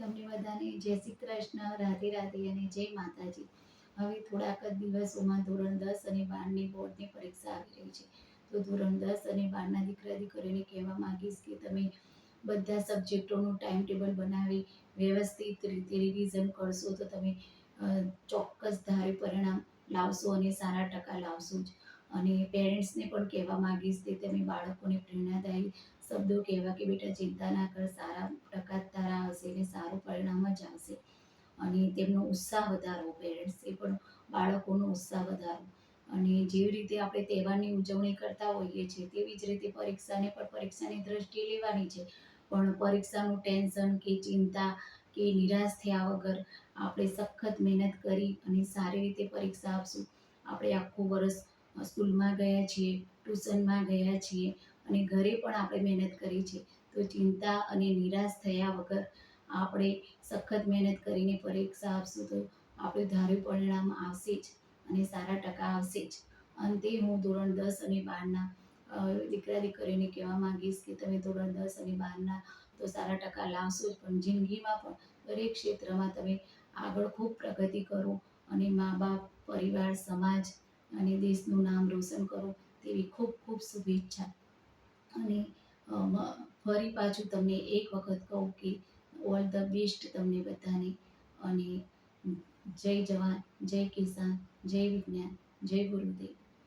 તમને બધાને જય શ્રી કૃષ્ણ, રાધે રાધે અને જય માતાજી. હવે થોડાક જ દિવસોમાં ધોરણ દસ અને બારની બોર્ડની પરીક્ષા આવી રહી છે. તો ધોરણ દસ અને બારના દીકરા દીકરીઓને કહેવા માંગીશ કે તમે બધા સબ્જેક્ટોનું ટાઈમ ટેબલ બનાવી વ્યવસ્થિત રીતે રિવિઝન કરશો તો તમે ચોક્કસ ધારે પરિણામ લાવશો અને સારા ટકા લાવશો જ. અને પેરેન્ટ્સને પણ કહેવા માંગીશ કે તમે બાળકોને પ્રેરણાદાયી શબ્દો કહેવા કે બેટા ચિંતા ના કર, સારા ટકા તારા પરિણામ જ આવશે. અને તેમનો ઉત્સાહ વધારવો પેરેન્ટ્સે પણ બાળકોનો ઉત્સાહ વધારવો. અને જેવી રીતે આપણે તહેવારની ઉજવણી કરતા હોઈએ છીએ, તેવી જ રીતે પરીક્ષાને પણ પરીક્ષાની દ્રષ્ટિએ લેવાની છે. પણ પરીક્ષાનું ટેન્શન કે ચિંતા કે નિરાશ થયા વગર આપણે સખત મહેનત કરી અને સારી રીતે પરીક્ષા આપશું. આપણે આખું વર્ષ સ્કૂલમાં ગયા છીએ, ટ્યુશનમાં ગયા છીએ અને ઘરે પણ આપણે મહેનત કરી છે. તો ચિંતા અને નિરાશ થયા વગર આપણે સખત મહેનત કરીને પરીક્ષા આપશું તો આપણે ધાર્યું પરિણામ આવશે જ અને સારા ટકા આવશે જ. અંતે હું ધોરણ દસ અને બારના દીકરા દીકરીઓને કહેવા માંગીશ કે તમે ધોરણ દસ અને બારના તો સારા ટકા લાવશો જ, પણ જિંદગીમાં પણ દરેક ક્ષેત્રમાં તમે આગળ ખૂબ પ્રગતિ કરો અને મા બાપ, પરિવાર, સમાજ અને દેશનું નામ રોશન કરો તેવી ખૂબ ખૂબ શુભેચ્છા. અને ફરી પાછું તમને એક વખત કહું કે ઓલ ધ બેસ્ટ તમને બધાને. અને જય જવાન જય કિસાન જય વિજ્ઞાન જય ગુરુદેવ.